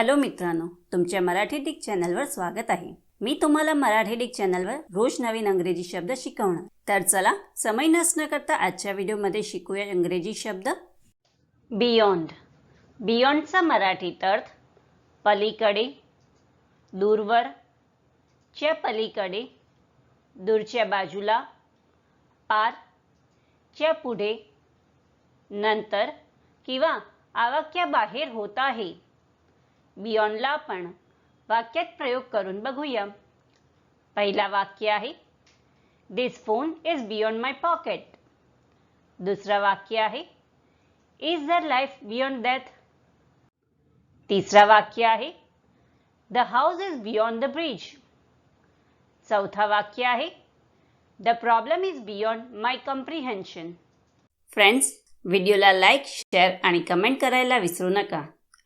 Hello मित्रांनो तुमच्या Marathi Dick चॅनलवर स्वागत आहे. मी तुम्हाला मराठी डिक चॅनलवर रोज नवीन अंग्रेजी शब्द शिकवणार. तर चला समय नसणं करता आजच्या व्हिडिओमध्ये शिकूया इंग्रजी शब्द. बियॉन्ड बियॉन्डचा मराठीत अर्थ पलीकडे दूरवर च्या पलीकडे दूरच्या बाजूला पार च्या पुढे नंतर किंवा आवाक्याबाहेर होत आहे. बियॉन्डला आपण वाक्यात प्रयोग करून बघूया. पहिला वाक्य आहे this phone is beyond my pocket दुसरं वाक्य आहे इज दर लाईफ बियॉन्ड डेथ तिसरा वाक्य आहे the house is beyond the bridge चौथा वाक्य आहे the problem is beyond my comprehension friends व्हिडिओला लाईक शेअर आणि कमेंट करायला विसरू नका.